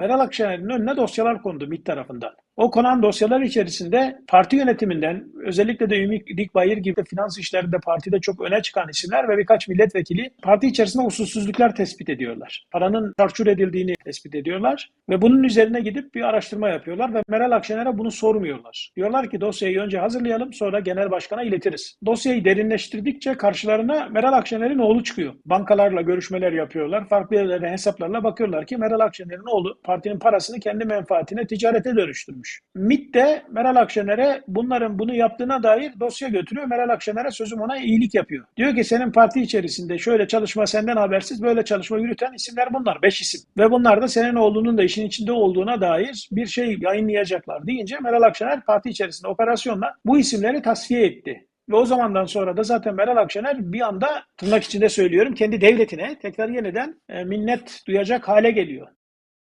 Meral Akşener'in önüne dosyalar kondu MİT tarafından. O konan dosyalar içerisinde parti yönetiminden özellikle de Ümit Dikbayır gibi finans işlerinde partide çok öne çıkan isimler ve birkaç milletvekili parti içerisinde usulsüzlükler tespit ediyorlar. Paranın çarçur edildiğini tespit ediyorlar ve bunun üzerine gidip bir araştırma yapıyorlar ve Meral Akşener'e bunu sormuyorlar. Diyorlar ki dosyayı önce hazırlayalım sonra genel başkana iletiriz. Dosyayı derinleştirdikçe karşılarına Meral Akşener'in oğlu çıkıyor. Bankalarla görüşmeler yapıyorlar. Farklı yerlere hesaplarla bakıyorlar ki Meral Akşener'in oğlu partinin parasını kendi menfaatine ticarete dönüştürmüş. MİT de Meral Akşener'e bunların bunu yaptığına dair dosya götürüyor. Meral Akşener'e sözüm ona iyilik yapıyor. Diyor ki senin parti içerisinde şöyle çalışma senden habersiz böyle çalışma yürüten isimler bunlar. Beş isim. Ve bunlar da senin oğlunun da işin içinde olduğuna dair bir şey yayınlayacaklar deyince Meral Akşener parti içerisinde operasyonla bu isimleri tasfiye etti. Ve o zamandan sonra da zaten Meral Akşener bir anda tırnak içinde söylüyorum kendi devletine tekrar yeniden e, minnet duyacak hale geliyor.